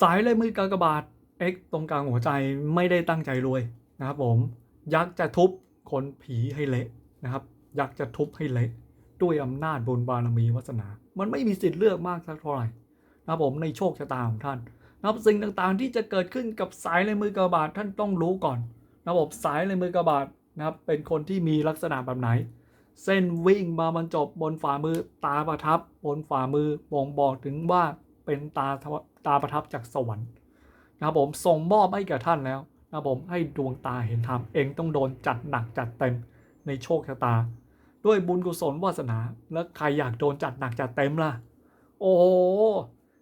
สายเลยมือกากบาท X ตรงกลางหัวใจไม่ได้ตั้งใจรวยนะครับผม ยักษ์จะทุบคนผีให้เละนะครับ ยักษ์จะทุบให้เละด้วยอำนาจบุญบารมีวาสนา มันไม่มีสิทธิ์เลือกมากสักเท่าไหร่นะครับผมในโชคชะตาของท่านนะครับสิ่งต่างๆที่จะเกิดขึ้นกับสายเลยมือกากบาทท่านต้องรู้ก่อนนะครับผมสายเลยมือกากบาทนะครับเป็นคนที่มีลักษณะแบบไหน เส้นวิ่งมาบรรจบบนฝ่ามือตาประทับบนฝ่ามือบ่งบอกถึงว่าเป็นตา ตาประทับจากสวรรค์นะครับผมส่งมอบให้แก่ท่านแล้วนะครับผมให้ดวงตาเห็นธรรมเองต้องโดนจัดหนักจัดเต็มในโชคชะตา ด้วยบุญกุศลวาสนาแล้วใครอยากโดนจัดหนักจัดเต็มล่ะ โอ้โห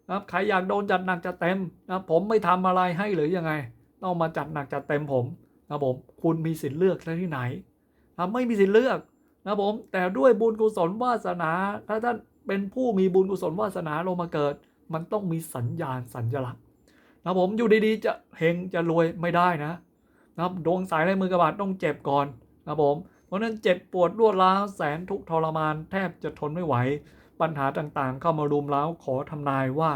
นะครับใครอยากโดนจัดหนักจัดเต็มนะครับผมไม่ทำอะไรให้หรือยังไง ต้องมาจัดหนักจัดเต็มผมนะครับผมคุณมีสิทธิ์เลือกที่ไหนนะไม่มีสิทธิ์เลือกนะครับผมแต่ด้วยบุญกุศลวาสนาถ้าท่านเป็นผู้มีบุญกุศลวาสนาลงมาเกิด มันต้องมีสัญญาณสัญลักษณ์นะผมอยู่ดีๆจะเฮงจะรวยไม่ได้นะนะครับดวงสายในมือกระบาดต้องเจ็บก่อนนะผมเพราะนั้นเจ็บปวดรวดร้าวแสนทุกทรมานแทบจะทนไม่ไหว ปัญหาต่างๆ เข้ามารุมเร้าขอทำนายว่า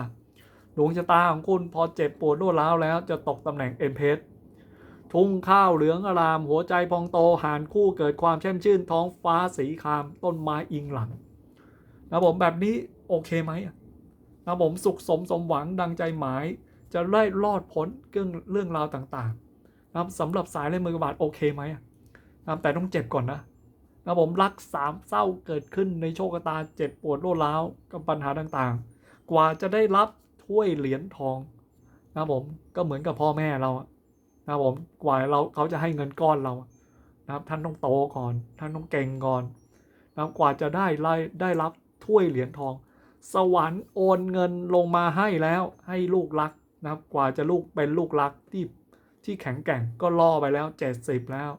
ดวงชะตาของคุณพอเจ็บปวดรวดร้าวแล้วจะตกตำแหน่งเอ็มเพสทุ่งข้าวเหลืองอาราม หัวใจพองโตหานคู่เกิดความแช่มชื่นท้องฟ้าสีครามต้นไม้อิงหลังนะผมแบบนี้โอเคไหมอะ นะผมสุขสมสมหวังดังใจหมาย จะไล่รอดพ้นเรื่องเรื่องราวต่างๆนะครับสำหรับสายเลยมือกระบาดโอเคไหมนะครับแต่ต้องเจ็บก่อนนะนะผมรักสามเศร้าเกิดขึ้นในโชคตาเจ็บปวดรวดร้าวกับปัญหาต่างๆ กว่าจะได้รับถ้วยเหรียญทองนะผมก็เหมือนกับพ่อแม่เรานะครับผมกว่าเราเขาจะให้เงินก้อนเรานะครับท่านต้องโตก่อน ท่านต้องเก่งก่อนนะครับกว่าจะได้ไล่ได้รับถ้วยเหรียญทอง สวรรค์โอนเงินลงมาให้แล้วให้ลูกรักนะครับกว่าจะลูกเป็นลูกรักที่ที่แข็งแกร่งก็ล่อไปแล้ว 70 แล้ว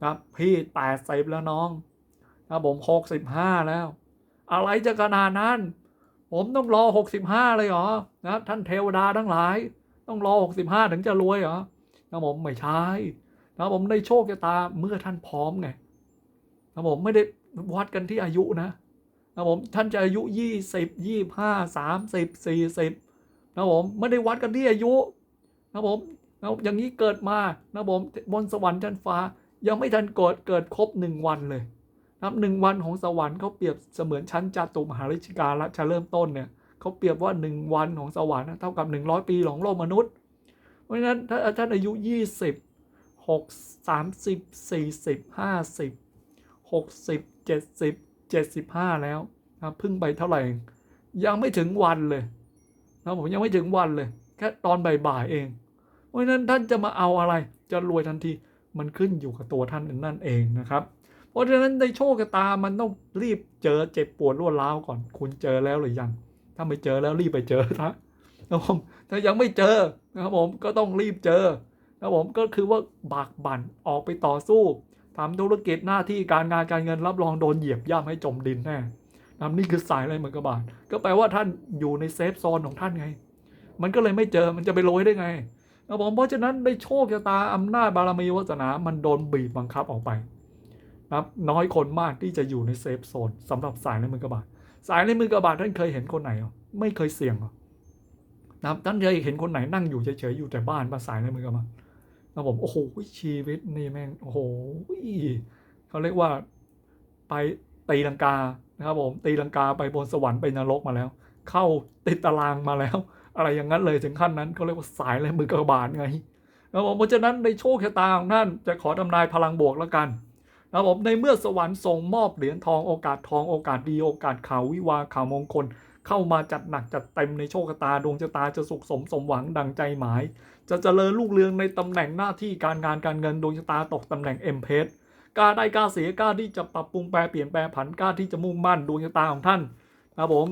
นะครับพี่80แล้วน้องนะครับผม 65 แล้ว อะไรจะขนาดนั้น ผมต้องรอ 65 เลยเหรอนะท่านเทวดาทั้งหลาย ต้องรอ 65 ถึงจะรวยเหรอนะผมไม่ใช่นะผมได้โชคชะตาเมื่อท่านพร้อมไงนะผมไม่ได้วัดกันที่อายุนะ นะผมท่านจะอายุยี่สิบยี่ห้าสามสิบสี่สิบนะผมไม่ได้วัดกันที่อายุนะผมนะอย่างนี้เกิดมานะผมบนสวรรค์ชั้นฟ้ายังไม่ทันเกิดเกิดครบหนึ่งวันเลยนะหนึ่งวันของสวรรค์เขาเปรียบเสมือนชั้นจตุมหาริชกาละจะเริ่มต้นเนี่ยเขาเปรียบว่าหนึ่งวันของสวรรค์เท่ากับหนึ่งร้อยปีของโลกมนุษย์ เพราะฉะนั้นถ้าท่านอายุ 20 6 30 40 50 60 70 75 แล้วนะพิ่งไปเท่าไหร่ ยังไม่ถึงวันเลยนะผมยังไม่ถึงวันเลย แค่ตอนบ่ายๆเอง เพราะฉะนั้นท่านจะมาเอาอะไร จะรวยทันทีมันขึ้นอยู่กับตัวท่านนั่นเองนะครับ เพราะฉะนั้นในโชคชะตามันต้องรีบเจอเจ็บปวดรวดร้าวก่อน คุณเจอแล้วหรือยัง ถ้าไม่เจอแล้วรีบไปเจอนะนะผมถ้ายังไม่เจอนะครับผมก็ต้องรีบเจอนะครับผมก็คือว่าบากบั่นออกไปต่อสู้ ทำธุรกิจหน้าที่การงานการเงินรับรองโดนเหยียบย่ำให้จมดินแน่นะนี่คือสายอะไรเหมือนกระบาดก็แปลว่าท่านอยู่ในเซฟโซนของท่านไง มันก็เลยไม่เจอมันจะไปโรยได้ไงนะครับผมเพราะฉะนั้นได้โชคชะตาอำนาจบารมีวาสนา มันโดนบีบบังคับออกไปนับน้อยคนมากที่จะอยู่ในเซฟโซนสำหรับสายในมือกระบาดสายในมือกระบาดท่านเคยเห็นคนไหนหรอไม่เคยเสี่ยงหรอนะครับท่านเคยเห็นคนไหนนั่งอยู่เฉยๆอยู่แต่บ้านภาษายในมือกันมาด แล้วผมโอ้โหชีวิตนี่แม่งโอ้โหเขาเรียกว่าไปตีลังกานะครับผมตีลังกาไปบนสวรรค์ไปนรกมาแล้ว เข้าติดตารางมาแล้ว อะไรอย่างนั้นเลยถึงขั้นนั้นเขาเรียกว่าสายในมือกระบาดไงนะผมเพราะฉะนั้นในโชคชะตาของท่านจะขอทำนายพลังบวกแล้วกันนะผมในเมื่อสวรรค์ส่งมอบเหรียญทองโอกาสทองโอกาสดีโอกาสข่าววิวาข่าวมงคล เข้ามาจัดหนักจัดเต็มในโชคชะตาดวงชะตาจะสุขสมสมหวังดังใจหมาย จะเจริญลูกเรืองในตำแหน่งหน้าที่การงานการเงินดวงชะตาตกตำแหน่งเอ็มเพสกล้าได้กล้าเสียกล้าที่จะปรับปรุงแปลเปลี่ยนแปลผันกล้าที่จะมุ่งมั่นดวงชะตาของท่านนะผม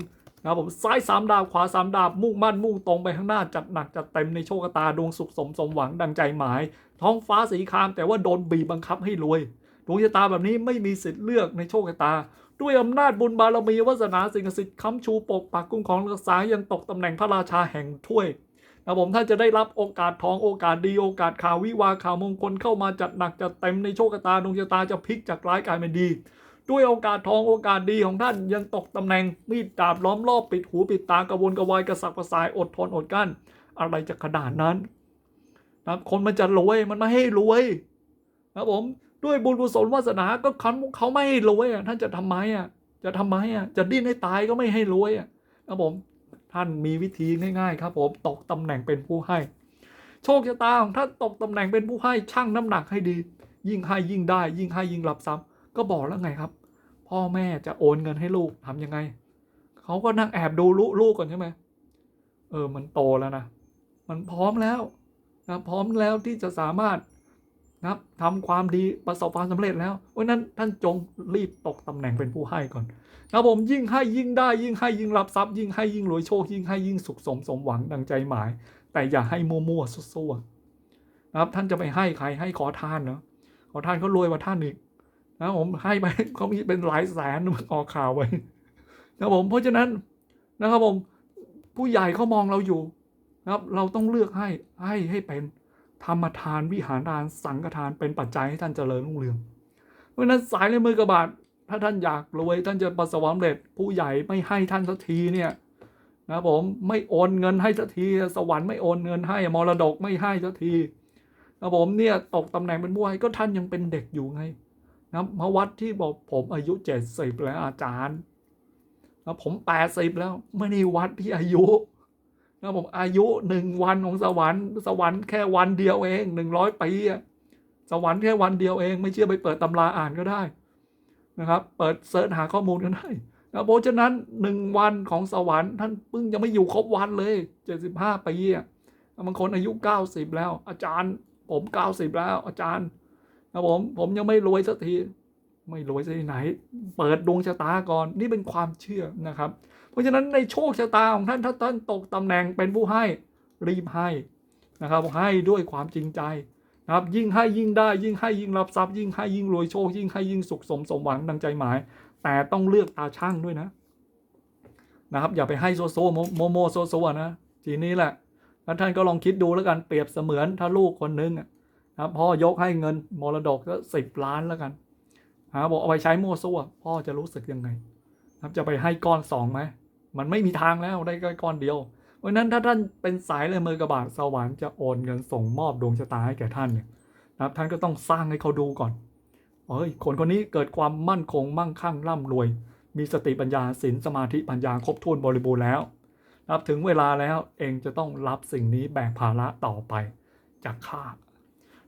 นะผมซ้ายสามดาบขวาสามดาบมุ่งมั่นมุ่งตรงไปข้างหน้าจัดหนักจัดเต็มในโชคชะตาดวงสุขสมสมหวังดังใจหมาย ท้องฟ้าสีครามแต่ว่าโดนบีบบังคับให้รวยดวงชะตาแบบนี้ไม่มีสิทธิ์เลือกในโชคชะตา ด้วยอำนาจบุญบารมีวาสนาสิ่งศักดิ์สิทธิ์ค้ำชูปกปักคุ้มครองรักษายังตกตำแหน่งพระราชาแห่งถ้วย นะผมถ้าจะได้รับโอกาสทองโอกาสดีโอกาสข่าววิวาข่าวมงคลเข้ามาจัดหนักจัดเต็มในโชคชะตาดวงชะตาจะพลิกจากร้ายกลายเป็นดี ด้วยโอกาสทองโอกาสดีของท่านยังตกตำแหน่งมีดดาบล้อมรอบปิดหูปิดตากระวนกระวายกระสับกระส่ายอดทนอดกั้น อะไรจะขนาดนั้นนะคนมันจะรวยมันไม่ให้รวยนะผมด้วยบุญกุศลวาสนาก็เขาเขาไม่ให้รวยอะท่านจะทำไมอะจะทำไมอะจะดิ้นให้ตายก็ไม่ให้รวยอะนะผม ท่านมีวิธีง่ายๆครับผมตกตำแหน่งเป็นผู้ให้ โชคชะตาของท่านตกตำแหน่งเป็นผู้ให้ชั่งน้ำหนักให้ดี ยิ่งให้ยิ่งได้ ยิ่งให้ยิ่งรับทรัพย์ก็บอกแล้วไงครับ พ่อแม่จะโอนเงินให้ลูกทำยังไงเขาก็นั่งแอบดูลูกลูกก่อนใช่ไหมเออมันโตแล้วนะมันพร้อมแล้วนะพร้อมแล้วที่จะสามารถนะทำความดีประสบความสำเร็จแล้วเพราะนั้นท่านจงรีบตกตำแหน่งเป็นผู้ให้ก่อน นะผมยิ่งให้ยิ่งได้ยิ่งให้ยิ่งรับทรัพย์ยิ่งให้ยิ่งรวยโชค ยิ่งให้ยิ่งสุขสมสมหวังดังใจหมาย แต่อย่าให้มั่วๆซั่วๆนะครับท่านจะไปให้ใครให้ขอทานเนาะขอทานเขารวยกว่าท่านอีกนะผมให้ไปเขามีเป็นหลายแสนมันออกข่าวไว้นะครับผมเพราะฉะนั้นนะครับผมผู้ใหญ่เขามองเราอยู่นะครับ เราต้องเลือกให้ให้ให้เป็นธรรมทานวิหารทานสังฆทานเป็นปัจจัยให้ท่านเจริญรุ่งเรือง เพราะฉะนั้นสายในมือกระบาด ถ้าท่านอยากรวยท่านจะประสบความสำเร็จ ผู้ใหญ่ไม่ให้ท่านสักทีเนี่ยนะผมไม่โอนเงินให้สักที สวรรค์ไม่โอนเงินให้มรดกไม่ให้สักทีนะผมเนี่ยตกตำแหน่งเป็นผู้ให้ก็ท่านยังเป็นเด็กอยู่ไงนะมาวัดที่บอกผมอายุเจ็ดสิบแล้วอาจารย์นะผมแปดสิบแล้วไม่ได้วัดที่อายุนะผมอายุหนึ่งวันของสวรรค์สวรรค์แค่วันเดียวเองหนึ่งร้อยปีอะสวรรค์แค่วันเดียวเอง ไม่เชื่อไปเปิดตำราอ่านก็ได้ นะครับ เปิดเสิร์ชหาข้อมูลกันได้นะเพราะฉะนั้นหนึ่งวันของสวรรค์ท่านเพิ่งยังไม่อยู่ครบวันเลยเจ็ดสิบห้าปีอะบางคนอายุเก้าสิบแล้ว อาจารย์ผมเก้าสิบแล้ว อาจารย์นะผมผมยังไม่รวยสักทีไม่รวยจะที่ไหน เปิดดวงชะตาก่อนนี่เป็นความเชื่อนะครับ เพราะฉะนั้นในโชคชะตาของท่านถ้าท่านตกตำแหน่งเป็นผู้ให้รีบให้นะครับให้ด้วยความจริงใจ นะครับยิ่งให้ยิ่งได้ยิ่งให้ยิ่งรับทรัพย์ยิ่งให้ยิ่งรวยโชคยิ่งให้ยิ่งสุขสมสมหวังดังใจหมาย แต่ต้องเลือกตาช่างด้วยนะนะครับ อย่าไปให้โซโซโมโมโซโซนะทีนี้แหละแล้วท่านก็ลองคิดดูแล้วกันเปรียบเสมือนถ้าลูกคนนึงอะนะพ่อยกให้เงินมรดกก็สิบล้านแล้วกันหาบอกเอาไปใช้โมั่วซั่วพ่อจะรู้สึกยังไง ครับจะไปให้ก้อนสองไหมมันไม่มีทางแล้วได้แค่ก้อนเดียว ราะนั้นถ้าท่านเป็นสายเลยมือกระบาดสวรรค์จะโอนเงินส่งมอบดวงชะตาให้แก่ท่านเนี่ยนะครับท่านก็ต้องสร้างให้เขาดูก่อนเอ้ยคนคนนี้เกิดความมั่นคงมั่งคั่งร่ำรวย มีสติปัญญาศีลสมาธิปัญญาครบถ้วนบริบูรณ์แล้วนะครับถึงเวลาแล้วเองจะต้องรับสิ่งนี้แบกภาระต่อไปจากข้า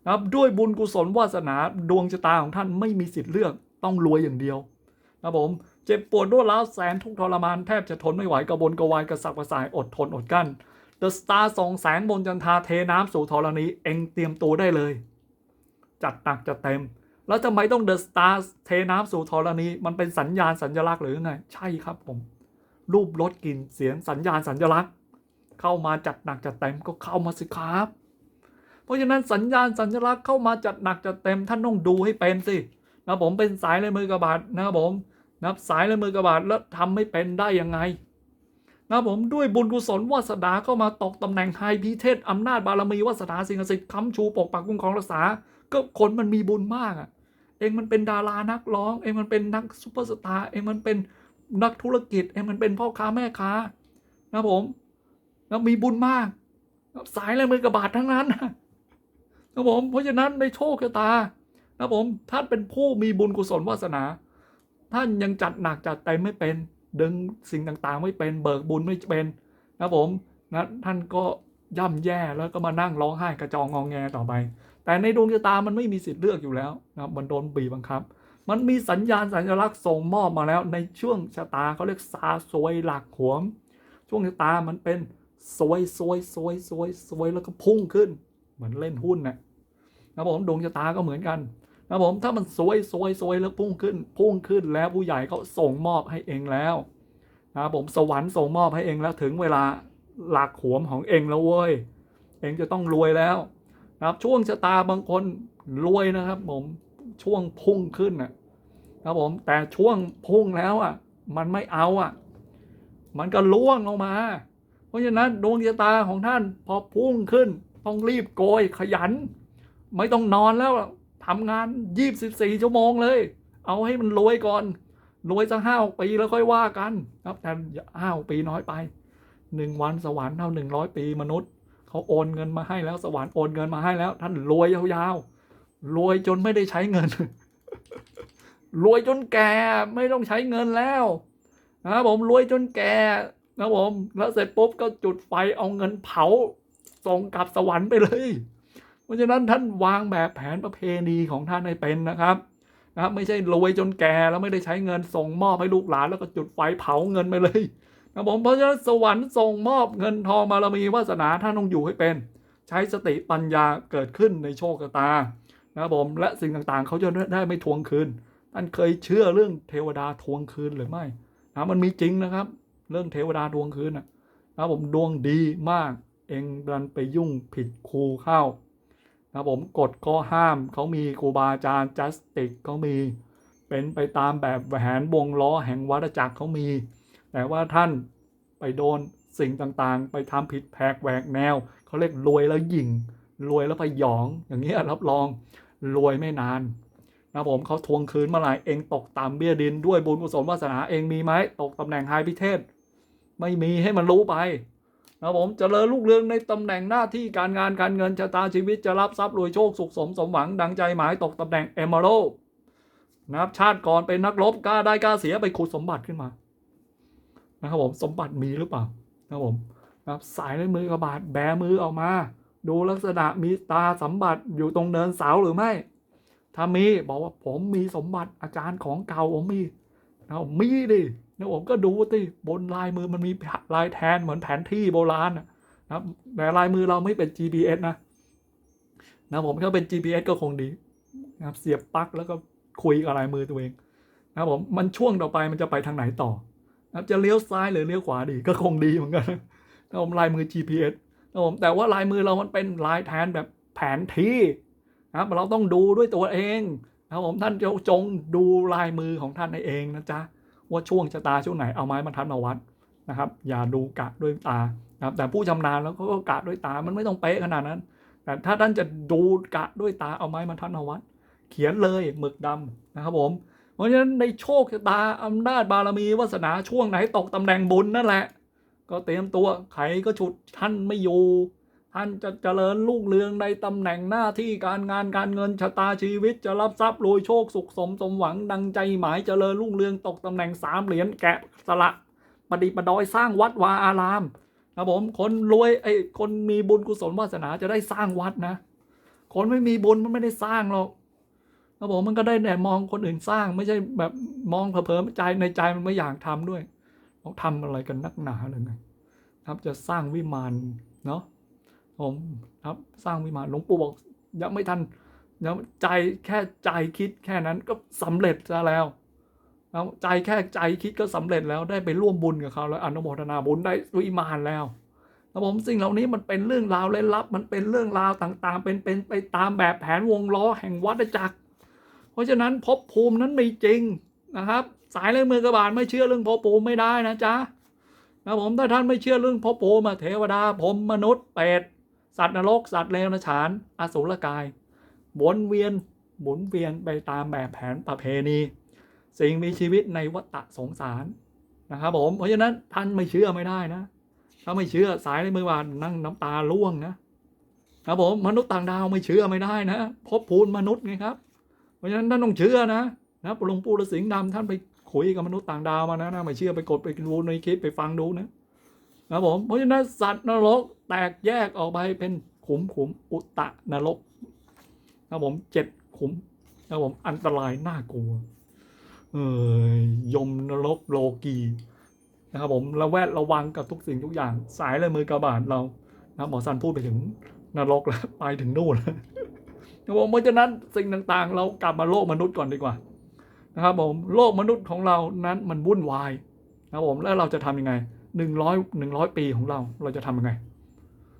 นะครับด้วยบุญกุศลวาสนาดวงชะตาของท่านไม่มีสิทธิ์เลือกต้องรวยอย่างเดียวนะผม เจ็บปวดรวดร้าวแสนทุกทรมานแทบจะทนไม่ไหวกระบนกระวายกระสับกระส่ายอดทนอดกั้นเดอะสตาร์สองแสงบนจันทาเทน้ำสู่ธรณีเองเตรียมตัวได้เลย จัดหนักจัดเต็ม แล้วทำไมต้องเดอะสตาร์เทน้ำสู่ธรณีมันเป็นสัญญาณสัญลักษณ์หรือไง ใช่ครับผม รูปรสกลิ่นเสียงสัญญาณสัญลักษณ์ เข้ามาจัดหนักจัดเต็มก็เข้ามาสิครับ เพราะฉะนั้นสัญญาณสัญลักษณ์เข้ามาจัดหนักจัดเต็มท่านต้องดูให้เป็นสินะผมเป็นสายเลยมือกระบาดนะครับผม นับสายเลยมือกระบาดแล้วทำไม่เป็นได้ยังไงนะผมด้วยบุญกุศลวาสนาเข้ามาตกตำแหน่งไฮพิเทศอำนาจบารมีวาสนาสิ่งศักดิ์สิทธิ์ค้ำชูปกปักคุ้มครองรักษา ก็คนมันมีบุญมากอะ เองมันเป็นดารานักร้อง เองมันเป็นนักซุปเปอร์สตาร์เองมันเป็นนักธุรกิจ เองมันเป็นพ่อค้าแม่ค้า นะผมแล้วมีบุญมากสายเลยมือกระบาดทั้งนั้นครับผมเพราะฉะนั้นในโชคชะตานะผมท่านเป็นผู้มีบุญกุศลวาสนา ท่านยังจัดหนักจัดเต็มไม่เป็น ดึงสิ่งต่างๆ ไม่เป็น เบิกบุญไม่เป็นนะผมนะท่านก็ย่ำแย่แล้วก็มานั่งร้องไห้กระจองงองแงต่อไป แต่ในดวงชะตามันไม่มีสิทธิ์เลือกอยู่แล้วนะมันโดนบีบบังคับ มันมีสัญญาณสัญลักษณ์ส่งมอบมาแล้ว ในช่วงชะตาเขาเรียกซาซวยหลักหวม ช่วงชะตามันเป็นซวยซวยซวยซวยซวยแล้วก็พุ่งขึ้น เหมือนเล่นหุ้นนะนะผมดวงชะตาก็เหมือนกัน นะผมถ้ามันซวยซวยซวยแล้วพุ่งขึ้น พุ่งขึ้นแล้วผู้ใหญ่เขาส่งมอบให้เองแล้วนะผมสวรรค์ส่งมอบให้เองแล้วถึงเวลาหลักหวมของเองแล้วเว้ยเองจะต้องรวยแล้วนะครับช่วงชะตาบางคนรวยนะครับ ผมช่วงพุ่งขึ้นนะครับผมแต่ช่วงพุ่งแล้วอะ มันไม่เอาอะ มันก็ล่วงลงมา เพราะฉะนั้นดวงชะตาของท่านพอพุ่งขึ้น ต้องรีบโกยขยัน ไม่ต้องนอนแล้ว ทำงานยี่สิบสี่ชั่วโมงเลย เอาให้มันรวยก่อน รวยสักห้าปีแล้วค่อยว่ากันครับแต่ห้าปีน้อยไปหนึ่งวันสวรรค์เท่าหนึ่งร้อยปีมนุษย์เขาโอนเงินมาให้แล้วสวรรค์โอนเงินมาให้แล้ว ท่านรวยยาวๆรวยจนไม่ได้ใช้เงิน รวยจนแก่ไม่ต้องใช้เงินแล้วนะผมรวยจนแก่นะผมแล้วเสร็จปุ๊บก็จุดไฟเอาเงินเผาส่งกลับสวรรค์ไปเลย เพราะฉะนั้นท่านวางแบบแผนประเพณีของท่านให้เป็นนะครับนะครับ ไม่ใช่รวยจนแก่แล้วไม่ได้ใช้เงินส่งมอบให้ลูกหลานแล้วก็จุดไฟเผาเงินไปเลยนะผมเพราะฉะนั้นสวรรค์ส่งมอบเงินทองบารมีวาสนาท่านต้องอยู่ให้เป็น ใช้สติปัญญาเกิดขึ้นในโชคตานะครับผมและสิ่งต่างๆ เขาจะได้ไม่ทวงคืนท่านเคยเชื่อเรื่องเทวดาทวงคืนหรือไม่นะมันมีจริงนะครับ เรื่องเทวดาทวงคืนนะนะผมดวงดีมาก เองดันไปยุ่งผิดครูเข้า นะครับผมกฎข้อห้ามเขามีครูบาอาจารย์จัสติกเขามี เป็นไปตามแบบแหวนวงล้อแห่งวัฏจักรเขามี แต่ว่าท่านไปโดนสิ่งต่างๆ ไปทำผิดแผกแหวกแนวเขาเรียกรวยแล้วหยิ่ง รวยแล้วพยอง อย่างนี้ยรับรองรวยไม่นานนะผมเขาทวงคืนมื่อไหร่เองตกต่ำเบี้ยดินด้วยบุญกุศลวาสนาเองมีไหมตกตำแหน่งไฮพิเทศ ไม่มีให้มันรู้ไป นะผมจเจริญลูกเรืองในตำแหน่งหน้าที่การงานการเงินชะตาชีวิตจะรับทรัพย์รวยโชคสุขสมสมหวังดังใจหมายตกตำแหน่งเอมโรนะครับชาติก่อนเป็นนักรบกล้าได้กล้าเสียไปขุดสมบัติขึ้นมานะครับผมสมบัติมีหรือเปล่านะครับผมนะครับสายในมือกระบาดแบมือออกมา ดูลักษณะมีตาสมบัติอยู่ตรงเนินเสาหรือไม่ ถ้ามีบอกว่าผมมีสมบัติอาจารย์ของเก่าผมมีนะผมมีดิ นะผมก็ดูสิบนลายมือมันมีลายแทนเหมือนแผนที่โบราณนะครับแต่ลายมือเราไม่เป็น GPS นะนะผมถ้าเป็น GPS ก็คงดีนะครับเสียบปลั๊กแล้วก็คุยกับลายมือตัวเองนะผมมันช่วงต่อไปมันจะไปทางไหนต่อนะจะเลี้ยวซ้ายหรือเลี้ยวขวาดีก็คงดีเหมือนกันนะผมลายมือ GPS นะผมแต่ว่าลายมือเรามันเป็นลายแทนแบบแผนที่นะครับเราต้องดูด้วยตัวเองนะผมท่านจงดูลายมือของท่านเองนะจ๊ะ ว่าช่วงชะตาช่วงไหนเอาไม้บรรทัดมาวัดนะครับ อย่าดูกะด้วยตานะครับแต่ผู้ชำนาญแล้วเขาก็กะด้วยตามันไม่ต้องเป๊ะขนาดนั้น แต่ถ้าท่านจะดูกะด้วยตาเอาไม้บรรทัดมาวัด เขียนเลยหมึกดำนะครับผมเพราะฉะนั้นในโชคชะตาอำนาจบารมีวาสนาช่วงไหนตกตำแหน่งบุญนั่นแหละ ก็เตรียมตัวใครก็ฉุดท่านไม่อยู่ ท่านจะเจริญรุ่งเรืองในตำแหน่งหน้าที่การงานการเงินชะตาชีวิตจะรับทรัพย์รวยโชคสุขสมสมหวังดังใจหมายเจริญรุ่งเรืองตกตำแหน่งสามเหรียญแกะสละปฏิปดอยสร้างวัดวาอาราม ครับผมคนรวยไอ้คนมีบุญกุศลวาสนาจะได้สร้างวัดนะ คนไม่มีบุญมันไม่ได้สร้างหรอกครับผมมันก็ได้แต่มองคนอื่นสร้างไม่ใช่แบบมองเผลอๆใจในใจมันไม่อยากทำด้วยเขาทำอะไรกันนักหนาเลยนะครับจะสร้างวิมานเนาะ ผมครับสร้างวิมานหลวงปู่บอกยังไม่ทันยังใจแค่ใจคิดแค่นั้นก็สำเร็จซะแล้วแล้วใจแค่ใจคิดก็สำเร็จแล้วได้ไปร่วมบุญกับเขาแล้วอนุโมทนาบุญได้วิมานแล้วครับผมสิ่งเหล่านี้มันเป็นเรื่องราวเล่นลับ มันเป็นเรื่องราวต่างๆ เป็นเป็นไปตามแบบแผนวงล้อแห่งวัฏจักร เพราะฉะนั้นภพภูมินั้นมีจริงนะครับ สายเลยมือกระบาลไม่เชื่อเรื่องภพภูมิไม่ได้นะจ๊ะนะผมถ้าท่านไม่เชื่อเรื่องภพภูมิเทวดาผมมนุษย์เปรต สัตว์นรกสัตว์เลวนะฉานอสุรกายวนเวียนหมุนเวียนไปตามแบบแผนประเพณี สิ่งมีชีวิตในวัฏสงสารนะครับผมเพราะฉะนั้นท่านไม่เชื่อไม่ได้นะ ถ้าไม่เชื่อสายในมือบานนั่งน้ำตาล่วงนะครับผมมนุษย์ต่างดาวไม่เชื่อไม่ได้นะภพภูมิมนุษย์ไงครับ เพราะฉะนั้นท่านต้องเชื่อนะนะหลวงปู่ฤาษีดำท่านไปคุยกับมนุษย์ต่างดาวมานะนะไม่เชื่อไปกดไปดูในคลิปไปฟังดูนะ นะผมเพราะฉะนั้นสัตว์นรกแตกแยกออกไปเป็นขุมขุมอุตตะนรกนะผมเจ็ดขุมนะผมอันตรายน่ากลัวเอ้ยยมนรกโลกีนะครับผมระแวดระวังกับทุกสิ่งทุกอย่าง สายเลยมือกระบาดเรานะหมอสันพูดไปถึงนรกแล้วไปถึงนู่นแล้วนะผมเพราะฉะนั้นสิ่งต่างๆ เรากลับมาโลกมนุษย์ก่อนดีกว่านะครับผมโลกมนุษย์ของเรานั้นมันวุ่นวายนะครับผมแล้วเราจะทำยังไง หนึ่งร้อยหนึ่งร้อยปีของเราเราจะทำยังไง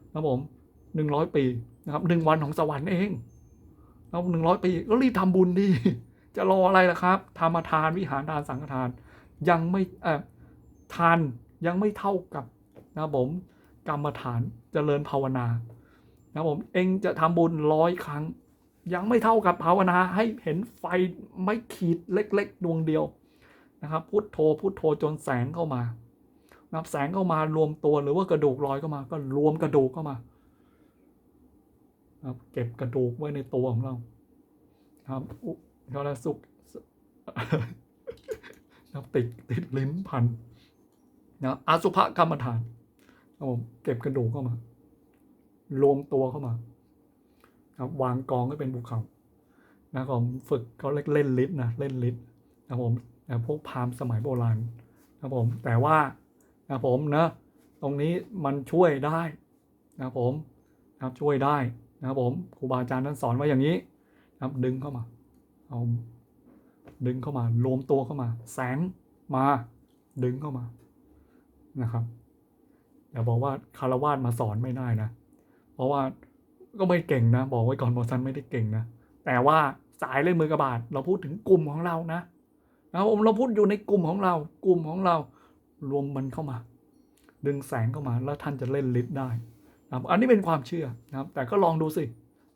นะครับผมหนึ่งร้อยปีนะครับหนึ่งวันของสวรรค์เองแล้วหนึ่งร้อยปีก็รีบทำบุญดีจะรออะไรล่ะครับธรรมทานวิหารทานสังฆทาน ยังไม่เอ่อทานยังไม่เท่ากับนะครับผมกรรมฐานเจริญภาวนานะครับผมเองจะทำบุญร้อยครั้ง ยังไม่เท่ากับภาวนาให้เห็นไฟไม่ขีดเล็ก ๆ ดวงเดียวนะครับพุทโธพุทโธจนแสงเข้ามา นะครับแสงเข้ามารวมตัวหรือว่ากระดูกลอยเข้ามา ก็รวมกระดูกเข้ามาครับเก็บกระดูกไว้ในตัวของเราครับอุเขาเรียกสุกครับติดติดลิ้นพันนะอาสุภกรรมฐานครับผมเก็บกระดูกเข้ามา รวมตัวเข้ามา ครับวางกองให้เป็นภูเขานะครับผมฝึกเขาเล่นเล่นลิ์นะเล่นลิ์นะครับผมนะพวกพามสมัยโบราณนะครับผมแต่ว่า นะผมนะ ตรงนี้มันช่วยได้นะผมนะช่วยได้นะครับผมครูบาอาจารย์ท่านสอนไว้อย่างนี้นะครับดึงเข้ามาเอาดึงเข้ามารวมตัวเข้ามา แสงมาดึงเข้ามานะครับอย่าบอกว่าคารวาสมาสอนไม่ได้นะ เพราะว่าก็ไม่เก่งนะ บอกไว้ก่อนบอสันไม่ได้เก่งนะ แต่ว่าสายเล่นมือกระบาดเราพูดถึงกลุ่มของเรานะนะครับผมเราพูดอยู่ในกลุ่มของเรา กลุ่มของเรา รวมมันเข้ามา ดึงแสงเข้ามาแล้วท่านจะเล่นลิฟต์ได้นะอันนี้เป็นความเชื่อนะครับ แต่ก็ลองดูสิ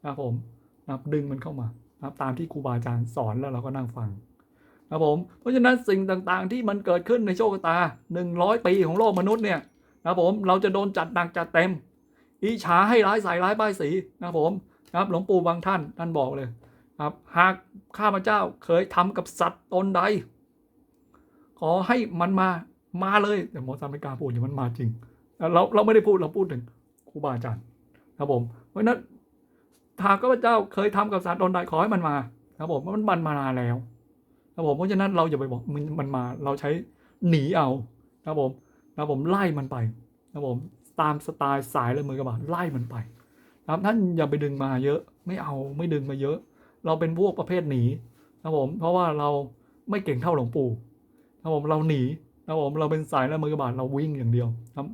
นะครับผมนะดึงมันเข้ามานะตามที่ครูบาอาจารย์สอนแล้วเราก็นั่งฟังนะครับผมเพราะฉะนั้นสิ่งต่างๆที่มันเกิดขึ้นในโชคชะตา 100 ปีของโลกมนุษย์เนี่ยนะครับผมเราจะโดนจัดหนักจัดเต็มอิจฉาให้ร้ายใส่ร้ายป้ายสีนะครับผมนะครับหลวงปู่บางท่านท่านบอกเลยครับหากข้าพเจ้าเคยทำกับสัตว์ตนใด ขอให้มันมา มาเลยแต่หมอจำไม่กล้าพูดอย่างมันมาจริง เราเราไม่ได้พูดเราพูดถึงครูบาอาจารย์ครับผม เพราะนั้นถ้าข้าพเจ้าเคยทำกับสัตว์ตนใดขอให้มันมา ครับผมมันมันมานานแล้วครับผมเพราะฉะนั้นเราอย่าไปบอกมันมันมาเราใช้หนีเอาครับผมครับผมไล่มันไปครับผมตามสไตล์สายเลยมือกระบาดไล่มันไปครับท่านอย่าไปดึงมาเยอะไม่เอาไม่ดึงมาเยอะ เราเป็นพวกประเภทหนีครับผมเพราะว่าเราไม่เก่งเท่าหลวงปู่ครับผมเราหนี ครับผมเราเป็นสายและมือกระบาดเราวิ่งอย่างเดียวครับ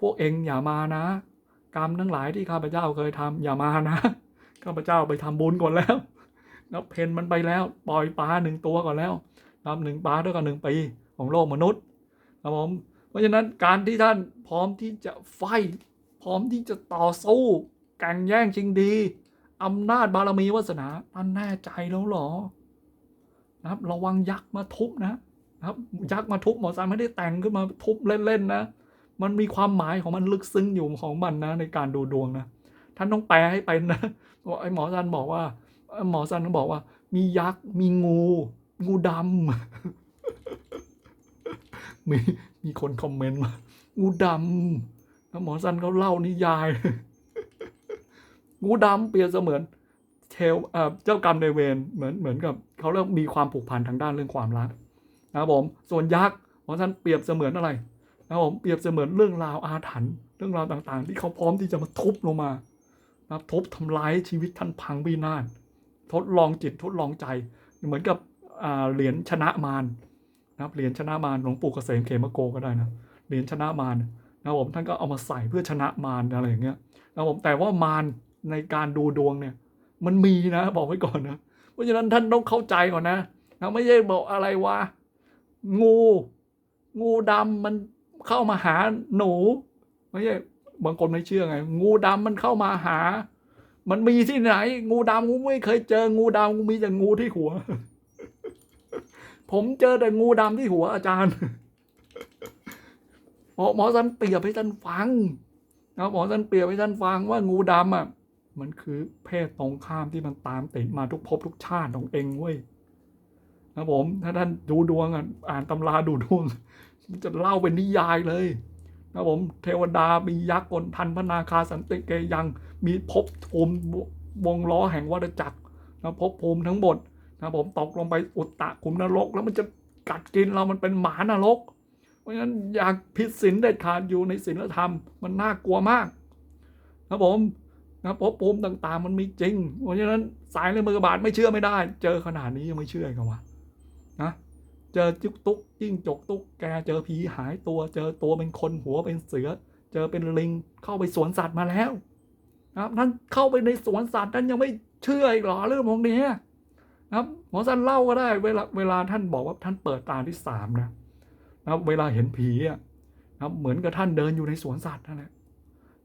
พวกเองอย่ามานะ กรรมทั้งหลายที่ข้าพเจ้าเคยทำอย่ามานะข้าพเจ้าไปทำบุญก่อนแล้วนับเพนมันไปแล้วปล่อยปลาหนึ่งตัวก่อนแล้วนับหนึ่งปลาเท่ากับหนึ่งปีของโลกมนุษย์ครับผมเพราะฉะนั้นการที่ท่านพร้อมที่จะไฟพร้อมที่จะต่อสู้แข่งแย่งชิงดีอำนาจบารมีวาสนาท่านแน่ใจแล้วหรอนะครับระวังยักษ์มาทุบนะ ครับยักษ์มาทุบหมอซานไม่ได้แต่งขึ้นมาทุบเล่นๆนะ มันมีความหมายของมันลึกซึ้งอยู่ของมันนะ ในการดูดวงนะท่านต้องแปลให้เป็นนะบอกไอ้หมอซันบอกว่าหมอซันบอกว่า มียักษ์มีงู งูดำมีมีคนคอมเมนต์มางูดำแล้วหมอซันเขาเล่านิยาย งูดำเปรียบเสมือนเทลเจ้ากรรมในายเวรเหมือนเหมือนกับเขาเรียกมีความผูกพันทางด้านเรื่องความรัก นะครับผมส่วนยักษ์หมอซันเปรียบเสมือนอะไรนะครับผมเปรียบเสมือนเรื่องราวอาถรรพ์เรื่องราวต่างๆ ที่เขาพร้อมที่จะมาทุบลงมานะครับทุบทำลายชีวิตท่านพังพินาศทดลองจิตทดลองใจเหมือนกับเหรียญชนะมารนะครับเหรียญชนะมารหลวงปู่เกษมเขมโกก็ได้นะเหรียญชนะมารนะครับผมท่านก็เอามาใส่เพื่อชนะมารอะไรอย่างเงี้ยนะครับผมแต่ว่ามารในการดูดวงเนี่ยมันมีนะบอกไว้ก่อนนะ เพราะฉะนั้นท่านต้องเข้าใจก่อนนะนะไม่ใช่บอกอะไรว่า งู งูดำมันเข้ามาหาหนูไม่ใช่บางคนไม่เชื่อไง งูดำมันเข้ามาหา มันมีที่ไหน งูดำกูไม่เคยเจองูดำกูมีแต่งูที่หัว ผมเจอแต่งูดำที่หัวอาจารย์หมอหมอสันเปรียบให้ท่านฟังนะหมอสันเปรียบให้ท่านฟังว่างูดำอะ มันคือเพศตรงข้ามที่มันตามติดมาทุกภพทุกชาติของเองเว้ย นะผม ถ้าท่านดูดวงอ่านตำราดูดวงมันจะเล่าเป็นนิยายเลยนะผมเทวดามียักษ์กลทันพนาคาสันติเกยังมีภพภูมิวงล้อแห่งวัฏจักรนะภพภูมิทั้งหมดนะผมตกลงไปอุตตะขุมนรก แล้วมันจะกัดกินเรามันเป็นหมานรก เพราะฉะนั้นอยากผิดศีลเด็ดขาดอยู่ในศีลธรรมมันน่ากลัวมากนะผมนะภพภูมิต่างๆ มันมีจริง เพราะฉะนั้นสายในมือกระบาดไม่เชื่อไม่ได้ เจอขนาดนี้ยังไม่เชื่อกันวะ นะเจอจุกตุกจิ้งจกตุกแกเจอผีหายตัว เจอตัวเป็นคนหัวเป็นเสือ เจอเป็นลิงเข้าไปสวนสัตว์มาแล้วนะครับท่านเข้าไปในสวนสัตว์ท่านยังไม่เชื่ออีกหรอเรื่องพวกนี้นะครับหมอสันเล่าก็ได้เวลาเวลาท่านบอกว่าท่านเปิดตาที่สามนะนะครับเวลาเห็นผีอะนะครับเหมือนกับท่านเดินอยู่ในสวนสัตว์นั่นแหละ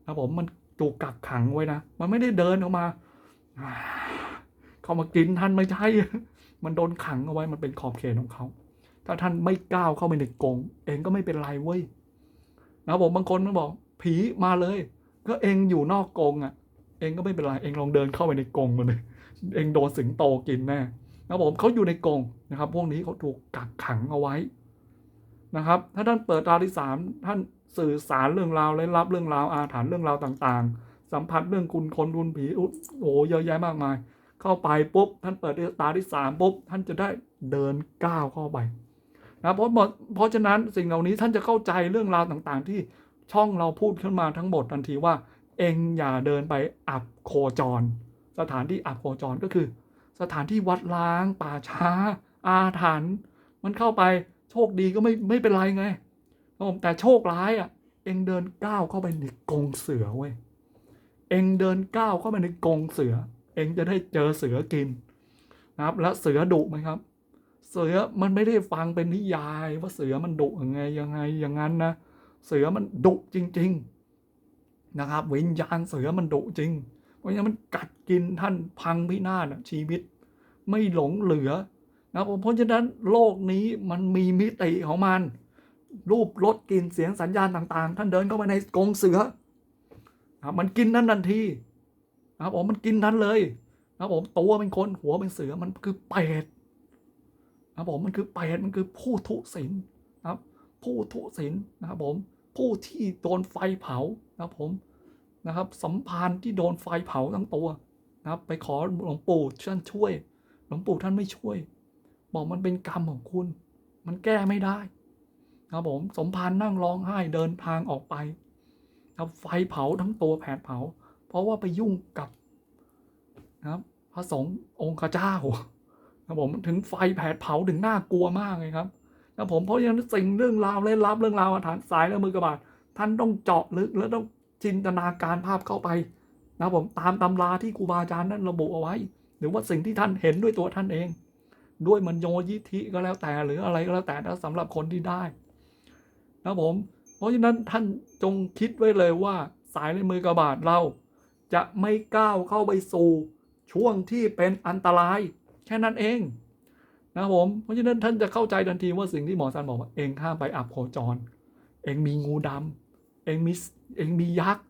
นะครับผมมันถูกกักขังไว้นะ มันไม่ได้เดินออกมาอ่าเข้ามากินท่านไม่ใช่ มันโดนขังเอาไว้มันเป็นขอบเขตของเขาถ้าท่านไม่ก้าวเข้าไปในกรงเองก็ไม่เป็นไรเว้ยนะผมบางคนมันบอก ผีมาเลย ก็เองอยู่นอกกรงอะ เองก็ไม่เป็นไรเองลองเดินเข้าไปในกรงมันเลยเองโดนสิงโตกินแน่นะผมเขาอยู่ในกรงนะครับ พวกนี้เขาถูกกักขังเอาไว้นะครับ ถ้าท่านเปิดตาที่สามท่านสื่อสารเรื่องราวและรับเรื่องราวอาถรรพ์เรื่องราวต่างๆ สัมผัสเรื่องคุณคนคุณผีอุ๊ยโอ้โหเยอะแยะมากมาย เข้าไปปุ๊บท่านเปิดตาที่สามปุ๊บท่านจะได้เดินก้าวเข้าไปนะเพราะเพราะฉะนั้นสิ่งเหล่านี้ท่านจะเข้าใจเรื่องราวต่างๆ ที่ช่องเราพูดขึ้นมาทั้งหมดทันทีว่า เองอย่าเดินไปอับโคจร สถานที่อับโคจรก็คือ สถานที่วัดล้างป่าช้า อาถรรพ์มันเข้าไปโชคดีก็ไม่ไม่เป็นไรไงครับแต่โชคร้ายอะ เองเดินก้าวเข้าไปในกรงเสือเว้ยเองเดินก้าวเข้าไปในกรงเสือ องจะได้เจอเสือกินนะครับ แล้วเสือดุไหมครับ เสือมันไม่ได้ฟังเป็นนิยายว่าเสือมันดุยังไงยังไงอย่างนั้นนะเสือมันดุจริง ๆนะครับ วิญญาณเสือมันดุจริง เพราะฉะนั้นมันกัดกินท่านพังพินาศชีวิต ไม่หลงเหลือนะครับผมเพราะฉะนั้นโลกนี้มันมีมิติของมัน รูปรสกลิ่นเสียงสัญญาณต่าง ๆ ท่านเดินเข้าไปในกรงเสือนะมันกินนั้นทันที นะครับผมมันกินนั้นเลยนะครับผมตัวเป็นคนหัวเป็นเสือมันคือเป็ดนะครับผมมันคือเป็ดมันคือผู้ทุศีลนะครับ ผู้ทุศีลนะครับผมผู้ที่โดนไฟเผานะครับผมนะครับสัมพันธ์ที่โดนไฟเผาทั้งตัวนะครับไปขอหลวงปู่ท่านช่วย หลวงปู่ท่านไม่ช่วย บอกมันเป็นกรรมของคุณ มันแก้ไม่ได้นะครับผมสมพันธ์นั่งร้องไห้เดินทางออกไปนะครับไฟเผาทั้งตัวแผดเผา เพราะว่าไปยุ่งกับนะครับพระสงฆ์องค์เจ้านะผมถึงไฟแผดเผาถึงน่ากลัวมากเลยครับนะผมเพราะฉะนั้นสิ่งเรื่องราวเล่นลับเรื่องราวอาถรรพ์สายและมือกระบาดท่านต้องเจาะลึกและต้องจินตนาการภาพเข้าไปนะผมตามตำราที่ครูบาอาจารย์นั้นระบุเอาไว้ หรือว่าสิ่งที่ท่านเห็นด้วยตัวท่านเอง ด้วยมันโยยิธิก็แล้วแต่หรืออะไรก็แล้วแต่นะสำหรับคนที่ได้นะผม เพราะฉะนั้นท่านจงคิดไว้เลยว่าสายในมือกระบาดเรา จะไม่ก้าวเข้าไปสู่ช่วงที่เป็นอันตราย แค่นั้นเองนะผมเพราะฉะนั้นท่านจะเข้าใจทันทีว่าสิ่งที่หมอซันบอกว่าเองห้ามไปอับโคจร เองมีงูดำเองมีเองมียักษ์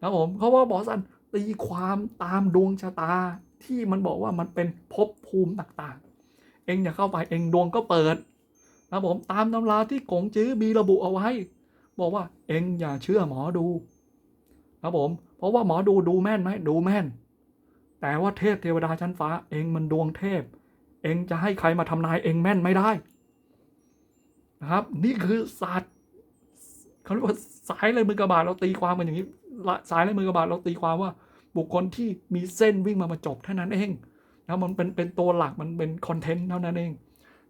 นะผมเพราะว่าหมอซันตีความตามดวงชะตาที่มันบอกว่ามันเป็นภพภูมิต่างๆ เองอย่าเข้าไปเองดวงก็เปิดนะผมตามตำราที่กงจื้อมีระบุเอาไว้ บอกว่าเองอย่าเชื่อหมอดูนะผม เพราะว่าหมอดูดูแม่นไหมดูแม่น แต่ว่าเทพเทวดาชั้นฟ้า เองมันดวงเทพ เองจะให้ใครมาทำนายเองแม่นไม่ได้นะครับ นี่คือศาสตร์เขาเรียกว่าสายเลยมือกระบาดเราตีความกันอย่างนี้สายเลยมือกระบาดเราตีความว่า บุคคลที่มีเส้นวิ่งมามาจบเท่านั้นเองนะมันเป็นเป็นตัวหลักมันเป็นคอนเทนต์เท่านั้นเอง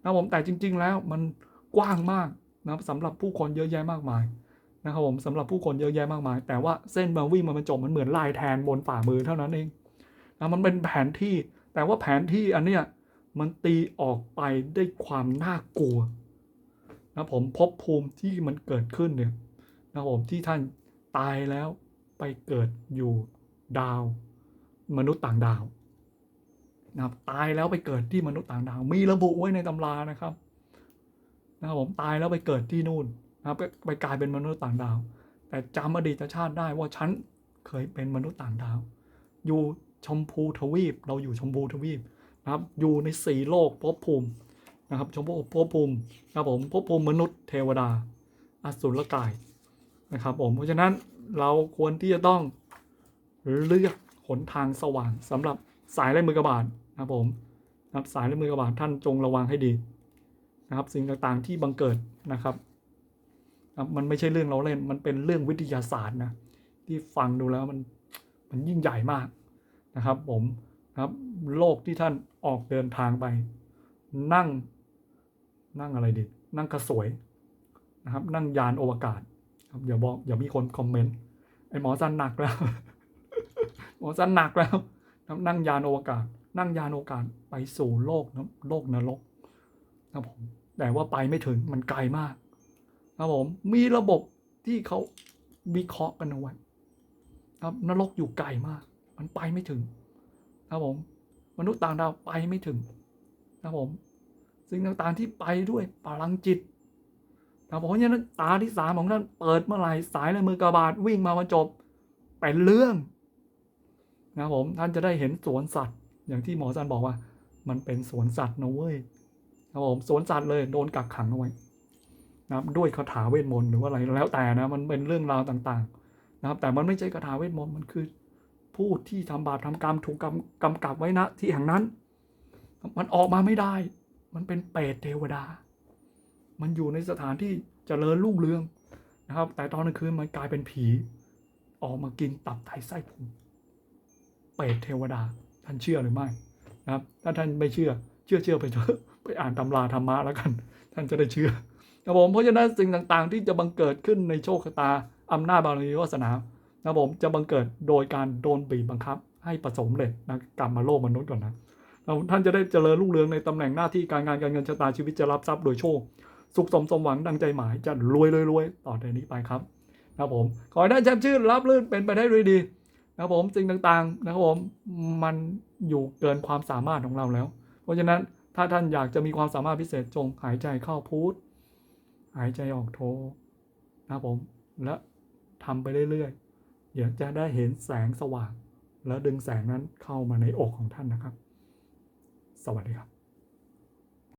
นะผมแต่จริง ๆ แล้วมันกว้างมากนะสำหรับผู้คนเยอะแยะมากมาย นะครับผมสำหรับผู้คนเยอะแยะมากมาย แต่ว่าเส้นมาวิ่งมาบรรจบมันเหมือนลายแทนบนฝ่ามือเท่านั้นเองนะมันเป็นแผนที่แต่ว่าแผนที่อันเนี้ยมันตีออกไปได้ความน่ากลัวนะผมพบภูมิที่มันเกิดขึ้นเนี่ยนะผมที่ท่านตายแล้วไปเกิดอยู่ดาว มนุษย์ต่างดาวนะครับตายแล้วไปเกิดที่มนุษย์ต่างดาว มีระบุไว้ในตำรานะครับนะครับผมตายแล้วไปเกิดที่นู่น นะครับไปกลายเป็นมนุษย์ต่างดาว แต่จำอดีตชาติได้ว่าฉันเคยเป็นมนุษย์ต่างดาว อยู่ชมพูทวีป เราอยู่ชมพูทวีปนะครับ อยู่ในสี่โลกภพภูมินะครับชมพูภพภูมินะครับผมภพภูมิมนุษย์เทวดา อสุรกายนะครับผมเพราะฉะนั้นเราควรที่จะต้องเลือกหนทางสว่างสำหรับสายและมือกระบาดนะครับผมนะครับสายและมือกระบาดท่านจงระวังให้ดีนะครับ สิ่งต่างๆที่บังเกิดนะครับ มันไม่ใช่เรื่องเราเล่น มันเป็นเรื่องวิทยาศาสตร์นะที่ฟังดูแล้วมันมันยิ่งใหญ่มากนะครับผมนะครับโลกที่ท่านออกเดินทางไป นั่งนั่งอะไรดีนั่งกระสวยนะครับ นั่งยานอวกาศครับอย่าบอกอย่ามีคนคอมเมนต์ไอหมอสันหนักแล้ว หมอสันหนักแล้วนั่งยานอวกาศ นั่งยานอวกาศไปสู่โลกนะโลกนรกครับผมแต่ว่าไปไม่ถึงมันไกลมาก ครับผมมีระบบที่เขาวิเคราะห์กันเอาไว้ครับนรกอยู่ไกลมาก มันไปไม่ถึง ครับผม มนุษย์ต่างดาวไปไม่ถึง ครับผม สิ่งต่างๆที่ไปด้วยพลังจิตครับผมเพราะฉะนั้นตาที่สามของท่านเปิดเมื่อไหร่สายและมือกระบาดวิ่งมามาจบเป็นเรื่องนะครับผมท่านจะได้เห็นสวนสัตว์ อย่างที่หมอซันบอกว่า มันเป็นสวนสัตว์นะเว้ยนะครับผมสวนสัตว์เลยโดนกักขังเอาไว้ นะด้วยคาถาเวทมนต์หรือว่าอะไรแล้วแต่นะมันเป็นเรื่องราวต่างๆ นะครับ แต่มันไม่ใช่คาถาเวทมนต์มันคือ ผู้ที่ทำบาปทำกรรมถูกกำกำกับไว้ณที่แห่งนั้น มันออกมาไม่ได้ มันเป็นเปรตเทวดา มันอยู่ในสถานที่เจริญรุ่งเรืองนะครับ แต่ตอนกลางคืนมันกลายเป็นผี ออกมากินตับไตไส้พุงเปรตเทวดา ท่านเชื่อหรือไม่นะครับ ถ้าท่านไม่เชื่อ เชื่อเชื่อไปเถอะไปอ่านตำราธรรมะแล้วกัน ท่านจะได้เชื่อ ครับผมเพราะฉะนั้นสิ่งต่างๆ ที่จะบังเกิดขึ้นในโชคชะตาอำนาจบารมีวาสนานะครับผมจะบังเกิดโดยการโดนบีบบังคับ ให้ประสมเลยนะกรรมมาโลกมนุษย์ก่อนนะท่านจะได้เจริญรุ่งเรืองในตำแหน่งหน้าที่การงานการเงินชะตาชีวิตจะรับทรัพย์โดยโชค สุขสมสมหวังดังใจหมายจะรวยรวยรวยต่อจากนี้ไปครับนะครับผมขอให้ได้แชมป์ชื่นรับลื่นเป็นไปได้ด้วยดีนะครับผมสิ่งต่างๆนะครับผมมันอยู่เกินความสามารถของเราแล้ว เพราะฉะนั้นถ้าท่านอยากจะมีความสามารถพิเศษจงหายใจเข้าพูด หายใจออกโทนะครับผม และทำไปเรื่อยๆเดี๋ยวจะได้เห็นแสงสว่าง แล้วดึงแสงนั้นเข้ามาในอกของท่านนะครับ สวัสดีครับ